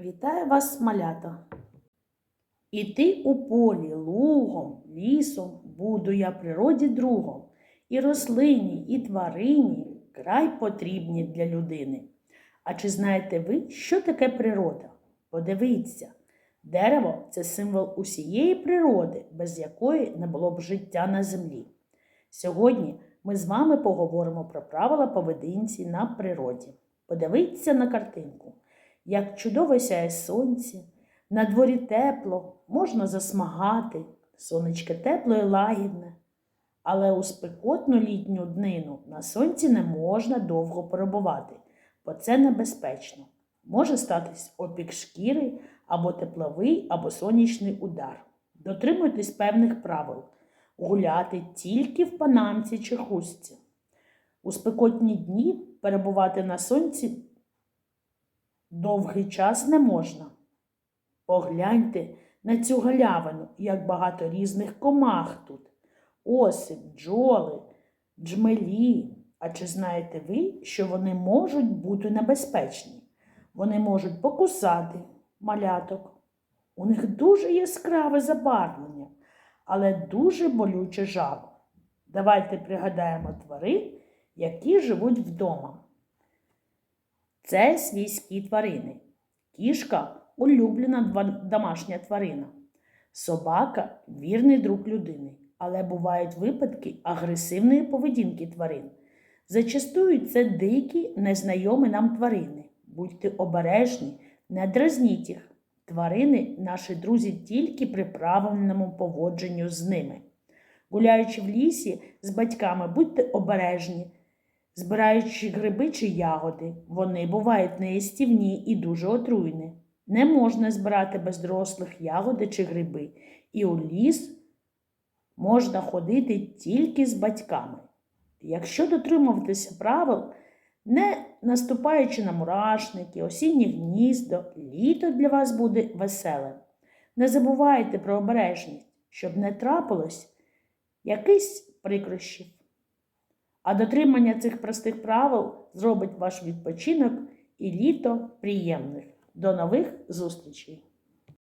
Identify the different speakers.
Speaker 1: Вітаю вас, малята. Іти у полі лугом, лісом буду я природі другом, і рослині, і тварині край потрібні для людини. А чи знаєте ви, що таке природа? Подивіться, дерево це символ усієї природи, без якої не було б життя на землі. Сьогодні ми з вами поговоримо про правила поведінці на природі. Подивіться на картинку, як чудово сяє сонце, на дворі тепло, можна засмагати, сонечко тепле і лагідне. Але у спекотну літню днину на сонці не можна довго перебувати, бо це небезпечно. Може статись опік шкіри або тепловий, або сонячний удар. Дотримуйтесь певних правил. Гуляти тільки в панамці чи хустці. У спекотні дні перебувати на сонці довгий час не можна. Погляньте на цю галявину, як багато різних комах тут. Оси, бджоли, джмелі. А чи знаєте ви, що вони можуть бути небезпечні? Вони можуть покусати маляток. У них дуже яскраве забарвлення, але дуже болюче жало. Давайте пригадаємо тварин, які живуть вдома. Це свійські тварини. Кішка улюблена домашня тварина. Собака вірний друг людини, але бувають випадки агресивної поведінки тварин. Зачастую це дикі, незнайомі нам тварини. Будьте обережні, не дразніть їх. Тварини наші друзі тільки при правильному поводженню з ними. Гуляючи в лісі з батьками, будьте обережні. Збираючи гриби чи ягоди, вони бувають неїстівні і дуже отруйні. Не можна збирати без дорослих ягоди чи гриби, і у ліс можна ходити тільки з батьками. Якщо дотримуватися правил, не наступаючи на мурашники, осіннє гніздо, літо для вас буде веселим. Не забувайте про обережність, щоб не трапилось якийсь прикрощів. А дотримання цих простих правил зробить ваш відпочинок і літо приємних. До нових зустрічей!